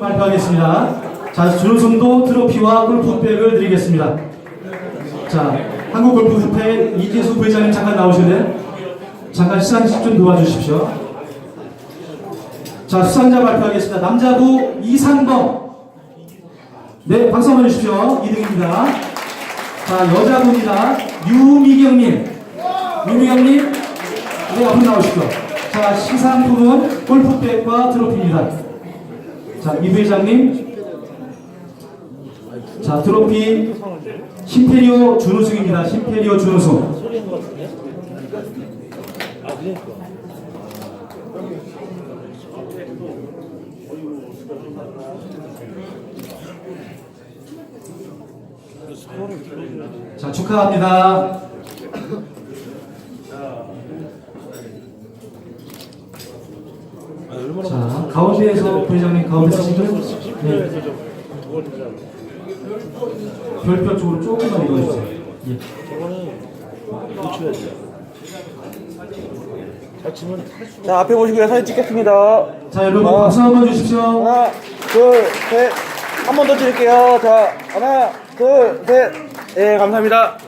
발표하겠습니다. 자, 준우승도 트로피와 골프백을 드리겠습니다. 자, 한국골프협회 이재수 부회장님 잠깐 나오실래요? 잠깐 시상식 좀 도와주십시오. 자, 수상자 발표하겠습니다. 남자부 이상범. 네, 박수 한번 주십시오. 2등입니다. 자, 여자분이다. 유미경님. 유미경님. 네, 앞으로 나오시죠. 자, 시상품은 골프백과 트로피입니다. 자, 이 회장님. 자, 트로피 심페리오 준우승입니다. 심페리오 준우승. 자, 축하합니다. 자, 가운데에서 부회장님 가운데 서시고요. 네. 별표 쪽으로 조금만 읽어주세요. 예. 자 앞에 보시고요 사진 찍겠습니다 자, 여러분 아. 박수 한번 주십시오. 하나 둘셋한 번 더 드릴게요 자 하나 둘셋예 감사합니다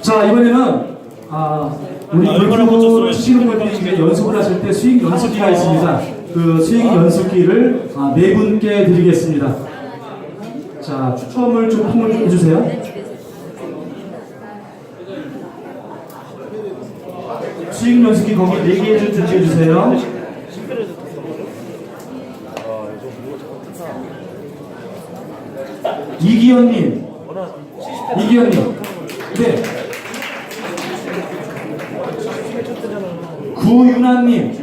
자, 이번에는 아, 우리 치시는 분들이 중에 연습을 하실 때 스윙 연습기가 있습니다. 그 스윙 연습기를 아, 네 분께 드리겠습니다. 자, 추첨을 좀 통을 좀 해주세요. 스윙 연습기 거기 네개좀 준비해 주세요. 이기현님, 이기현님, 네. 구윤아님,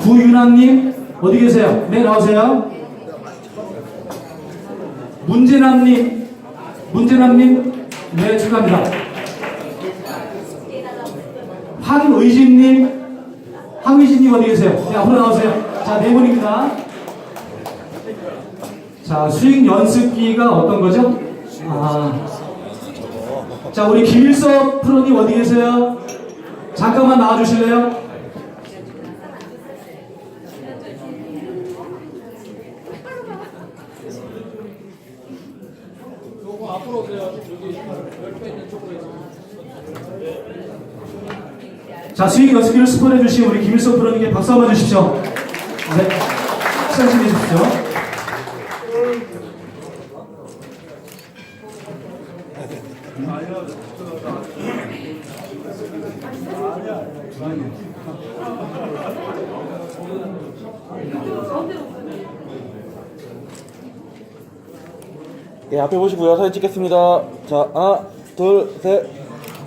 구윤아님 어디 계세요? 네 나오세요. 문재남님, 문재남님, 네 축하합니다. 황의진님, 황의진님 어디 계세요? 네 앞으로 나오세요. 자 네 분입니다. 자 수익 연습기가 어떤 거죠? 아, 자 우리 김일석 프로님 어디 계세요? 잠깐만 나와주실래요? 자, 스윙 연습기를 스폰해 주신 우리 김일성 프로님께 박수 한번 주십시오. 네. 시상식 해주십시오. 예 앞에 보시고요. 사진 찍겠습니다. 자 하나 둘 셋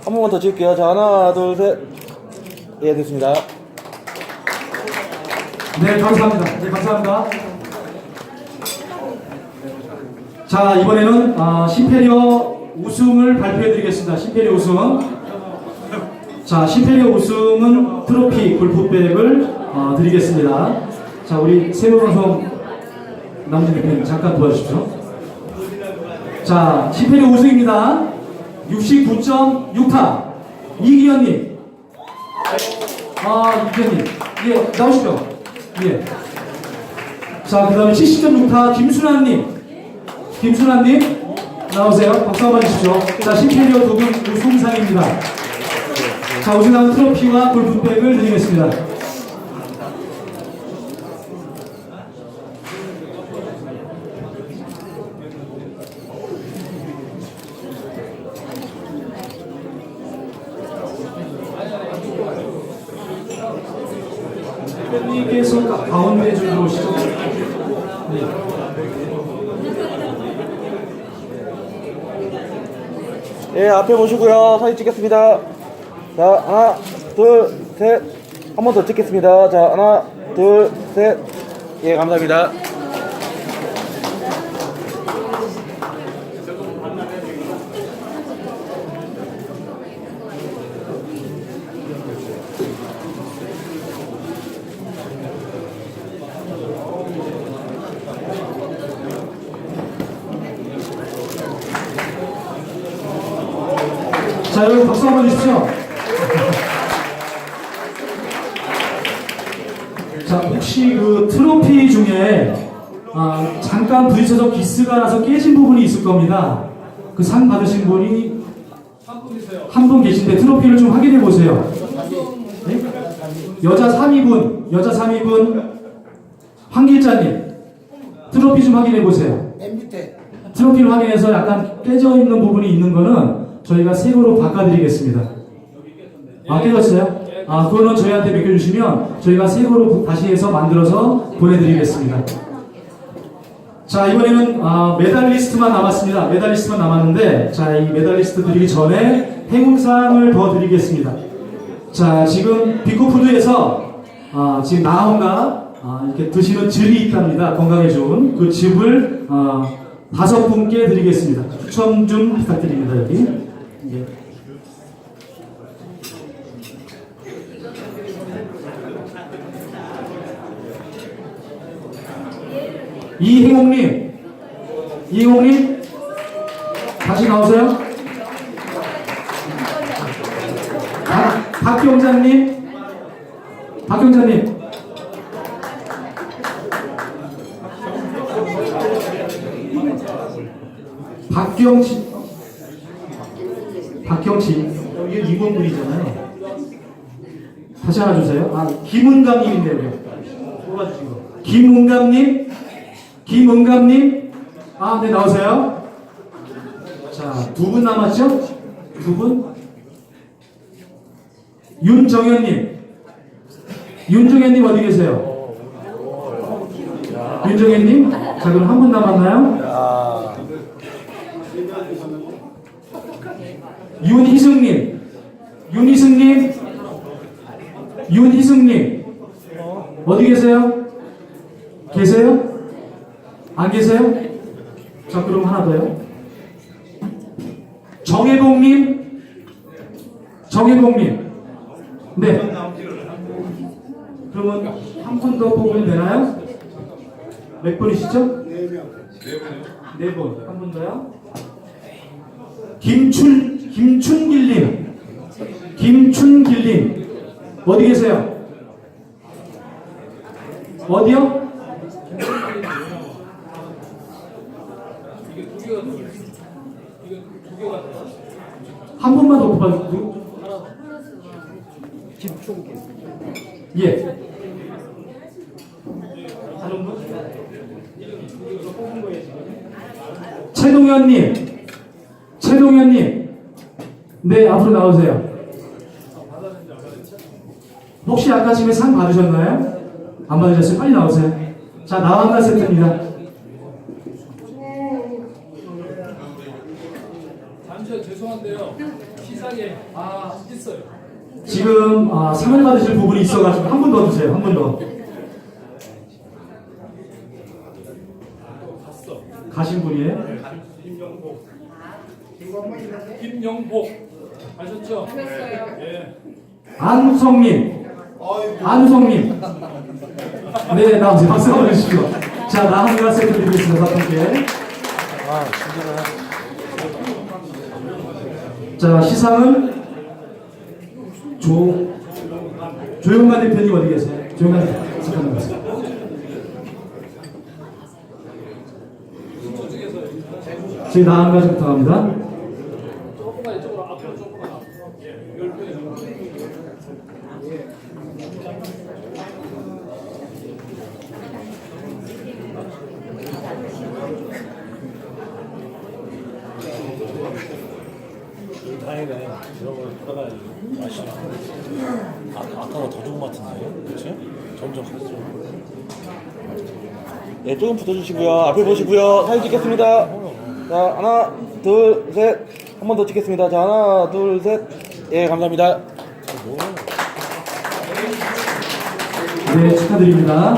한 번만 더 찍을게요. 자 하나 둘 셋 예 됐습니다. 네, 감사합니다. 네, 감사합니다. 자, 이번에는 아, 심페리어 우승을 발표해 드리겠습니다. 심페리어 우승. 자, 심페리어 우승은 트로피 골프백을 어, 드리겠습니다. 자, 우리 세무방송 남진 대표님 잠깐 도와주십시오. 자, 심페리어 우승입니다. 69.6타. 이기현님. 아, 이기현님. 예, 나오시죠. 예. 자, 그 다음에 70.6타 김순환님. 김순환님. 나오세요. 박수 한번 주십시오. 자, 심페리어 두분 우승상입니다. 자, 우승한 트로피와 골프백을 드리겠습니다. 대표님께서 가- 가운데 좀 들어오시죠. 네. 예 앞에 보시고요. 사진 찍겠습니다. 자 하나 둘 셋 한 번 더 찍겠습니다. 자 하나 둘 셋 예 감사합니다 자, 여러분 박수 한번 주십시오. 자, 혹시 그 트로피 중에 아, 잠깐 부딪혀서 기스가 나서 깨진 부분이 있을 겁니다. 그 상 받으신 분이 한 분 계신데 트로피를 좀 확인해 보세요. 네? 여자 3위분, 여자 3위분 황길자님 트로피 좀 확인해 보세요. 트로피를 확인해서 약간 깨져 있는 부분이 있는 거는 저희가 새거로 바꿔드리겠습니다. 아 깨졌어요? 아 그거는 저희한테 맡겨주시면 저희가 새거로 다시 해서 만들어서 보내드리겠습니다. 자 이번에는 아, 메달리스트만 남았습니다. 메달리스트만 남았는데 자 이 메달리스트 드리기 전에 행운상을 더 드리겠습니다. 자 지금 비코푸드에서 아, 지금 나온가 아, 이렇게 드시는 즙이 있답니다. 건강에 좋은 그 즙을 아, 다섯 분께 드리겠습니다. 추첨 좀 부탁드립니다 여기. 예. 이행옥님, 이행옥님 다시 나오세요. 박, 박경자님, 박경자님. 박경치, 박경치, 여기 이분분이잖아요. 다시 하나 주세요. 아, 김은감님인데요. 김은감님, 김은감님, 아, 네, 나오세요. 자, 두 분 남았죠? 두 분. 윤정현님. 윤정현님 어디 계세요? 윤정현님? 자, 그럼 한 분 남았나요? 윤희승님. 윤희승님. 윤희승님. 어디 계세요? 계세요? 안 계세요? 자, 그럼 하나 더요. 정혜봉님. 정혜봉님. 네. 그러면 한 분 더 뽑으면 되나요? 몇 분이시죠? 네 분. 한분 더요? 김춘, 김춘길님. 김춘길님. 어디 계세요? 어디요? 한 분만 더. 예. 이거 뽑은 거예요, 지금. 최동현님. 최동현님. 네, 앞으로 나오세요. 혹시 아까 집에 상 받으셨나요? 안 받으셨어요? 빨리 나오세요. 자, 나왔나 세트입니다. 잠시만 죄송한데요. 시상에 아 있어요. 지금 아, 상을 받으실 부분이 있어가지고 한 분 더 주세요. 한 분 더. 가신 분이에요? 김영복 아셨죠? 예. 안우성님. 안우성님. 네, 나오세요. 박수 한번 주시죠. 자, 나한가 세트 드리겠습니다. 분께. 자, 시상은 조, 조영만 대표님 어디 계세요? 조영만 대표님. 잠깐만 보세요. 저희 나한가 좀 부탁합니다. 다행이네. 이런 걸 받아가지고 맛있네. 아, 아까가 더 좋은 것 같은데, 그렇지? 점점 가죠. 네, 조금 붙어주시고요. 앞을 보시고요. 사진 찍겠습니다. 자, 하나, 둘, 셋. 한 번 더 찍겠습니다. 자, 하나, 둘, 셋. 예, 감사합니다. 네, 축하드립니다.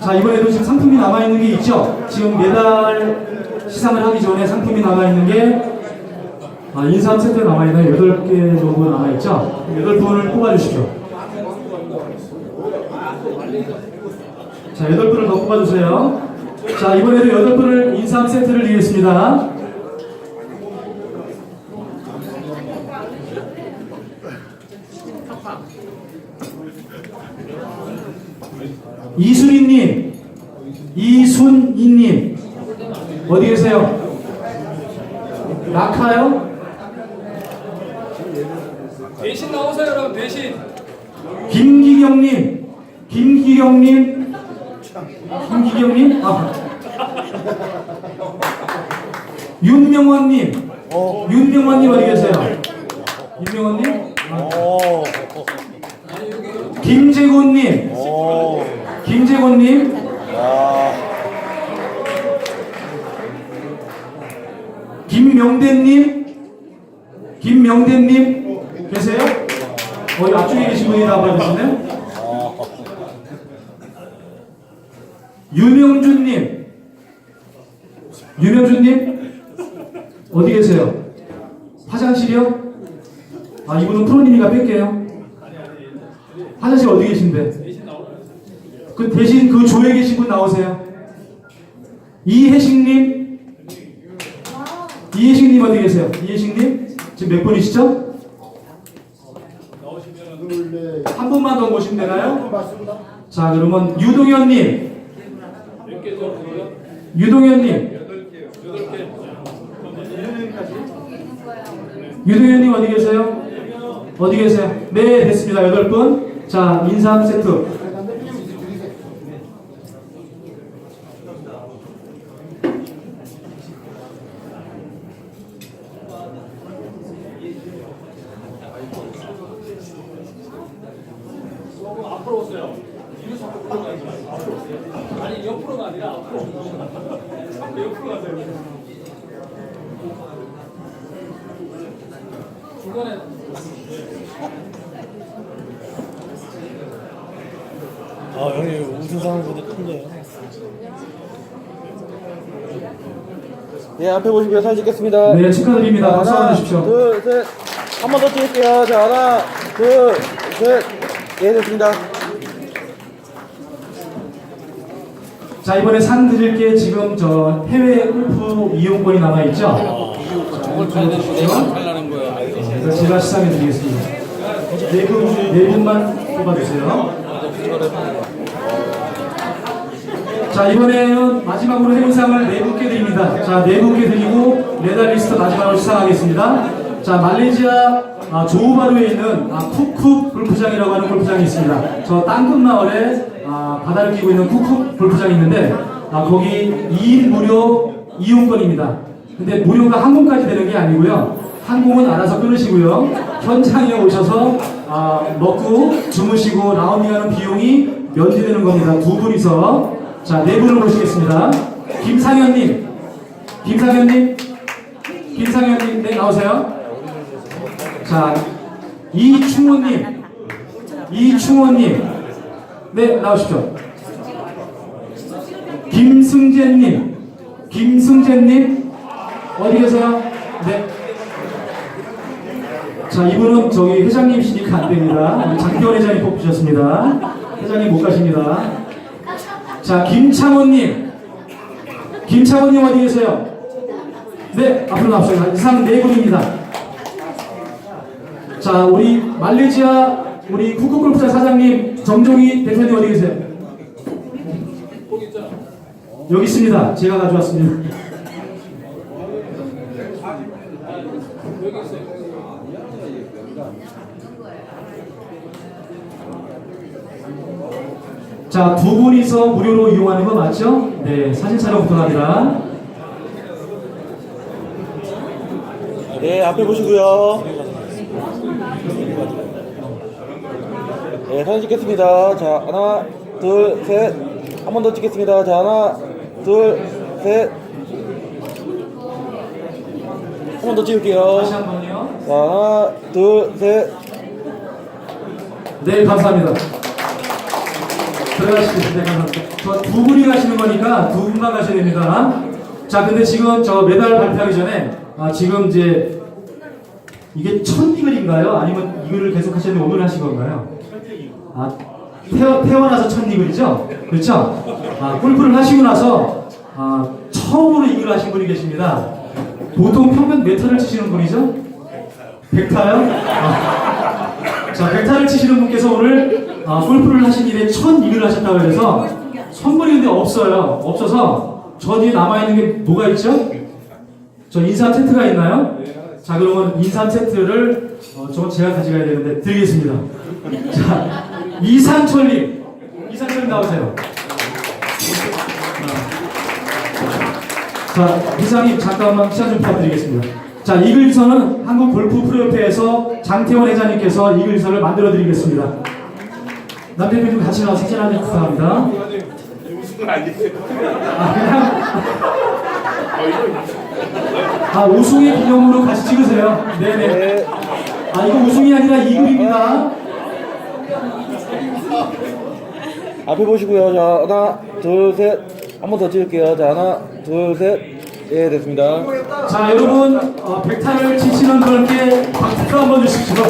자, 이번에도 지금 상품이 남아있는 게 있죠? 지금 매달 시상을 하기 전에 상품이 남아있는 게 아, 인삼 세트 남아있는 8개 정도 남아있죠? 8분을 뽑아주십시오. 자, 8분을 더 뽑아주세요. 자, 이번에도 8분을 인삼 세트를 드리겠습니다. 이순희님, 이순희님, 어디 계세요? 낙하요? 대신 나오세요, 여러분, 대신. 김기경님, 김기경님, 김기경님, 아. 윤명원님, 어. 윤명원님 어디 계세요? 오. 김재곤님, 오. 김재곤님, 야. 김명대님, 김명대님 계세요? 어디 앞쪽에 계신 분이 나와주시네. 유명준님, 유명준님 어디 계세요? 화장실이요? 아 이분은 프로님이가 뺄게요. 화장실 어디 계신데? 그 대신 그 조에 계신 분 나오세요. 이혜식님. 이혜식님 어디 계세요? 이혜식님 지금 몇 분이시죠? 한 분만 더 모시면 되나요? 자 그러면 유동현님? 유동현님. 유동현님 어디 계세요? 어디 계세요? 네 됐습니다. 여덟 분 자 인삼 세트 조금 앞으로 오세요. 뒤로 자꾸 끌어가지 마세요. 앞으로 오세요. 아니, 옆으로가 아니라 앞으로 오세요. 자꾸 옆으로 가세요. 중간에 아 형이 우승 상황보다 큰데요. 예, 앞에 보시고요. 사진 찍겠습니다. 네 축하드립니다 자, 박수 한번 하나, 주십시오 둘, 셋. 한 번 더 찍을게요. 자, 하나, 둘, 셋. 예, 됐습니다. 자 이번에 상 드릴 게 지금 저 해외 골프 이용권이 남아 있죠? 저걸 타야 되는데 내 제가 시상해 드리겠습니다. 네, 분, 네 분만 뽑아주세요. 자, 이번에는 마지막으로 해운상을 네 분께 드립니다. 자, 네 분께 드리고 메달리스트 마지막으로 시상하겠습니다. 자, 말레이시아 아, 조우바루에 있는 아, 쿡쿡 골프장이라고 하는 골프장이 있습니다. 저 땅끝 마을에 아, 바다를 끼고 있는 쿡쿡 골프장이 있는데 아, 거기 2인 무료 이용권입니다. 근데 무료가 한 분까지 되는 게 아니고요. 항공은 알아서 끊으시고요. 현장에 오셔서 아, 먹고 주무시고 라운딩하는 비용이 면제되는 겁니다. 두 분이서 자 네 분을 모시겠습니다. 김상현님, 김상현님, 김상현님 네 나오세요. 자 이충호님, 이충호님 네 나오십시오. 김승재님, 김승재님 어디 계세요? 네. 자, 이분은 저기 회장님이시니까 안 됩니다. 장기원 회장이 뽑히셨습니다. 회장님 못 가십니다. 자, 김창원님. 김창원님 어디 계세요? 네, 앞으로 나오세요. 이상 네 분입니다. 자, 우리 말레이시아 우리 국국골프장 사장님 정종희 대표님 어디 계세요? 여기 있습니다. 제가 가져왔습니다. 자, 두 분이서 무료로 이용하는 거 맞죠? 네, 사진 촬영 부탁합니다. 예, 앞에 보시고요. 예, 사진 찍겠습니다. 자, 하나, 둘, 셋. 한 번 더 찍겠습니다. 자, 하나, 둘, 셋. 한 번 더 찍을게요. 다시 한 번요. 자, 하나, 둘, 셋. 네, 감사합니다. 들어가시죠. 네, 감사합니다. 저두 분이 가시는 거니까 두 분만 가셔야 됩니다. 자, 근데 지금 저 메달 발표하기 전에 아, 지금 이제 이게 첫 이글인가요? 아니면 이글을 계속 하셨는데 오늘 하신 건가요? 아, 태어, 태어나서 첫 이글이죠? 그렇죠? 아, 골프를 하시고 나서 아, 처음으로 이글 하신 분이 계십니다. 보통 평균 몇 타를 치시는 분이죠? 100타요? 아, 자, 100타를 치시는 분께서 오늘 아, 골프를 하신 일에 첫 일을 하셨다고 해서 선물이 근데 없어요. 없어서 저 뒤에 남아있는 게 뭐가 있죠? 저 인삼 세트가 있나요? 자, 그러면 인삼 세트를 어, 저건 제가 가져가야 되는데 드리겠습니다. 자, 이상철님. 이상철님 나오세요. 자, 이상님 잠깐만 시간 좀 부탁드리겠습니다. 자, 이글선은 한국 골프 프로협회에서 장태원 회장님께서 이글선을 만들어 드리겠습니다. 남 대표님 같이 나와 사진 한장 부탁합니다. 아, 그냥 아, 우승의 기념으로 같이 찍으세요. 네네. 네. 아, 이거 우승이 아니라 이글입니다. 앞에 보시고요. 자, 하나, 둘, 셋. 한 번 더 찍을게요. 자, 하나, 둘, 셋. 예, 됐습니다. 자, 여러분, 어, 백타를 치시는 분께 박수 한번 주십시오.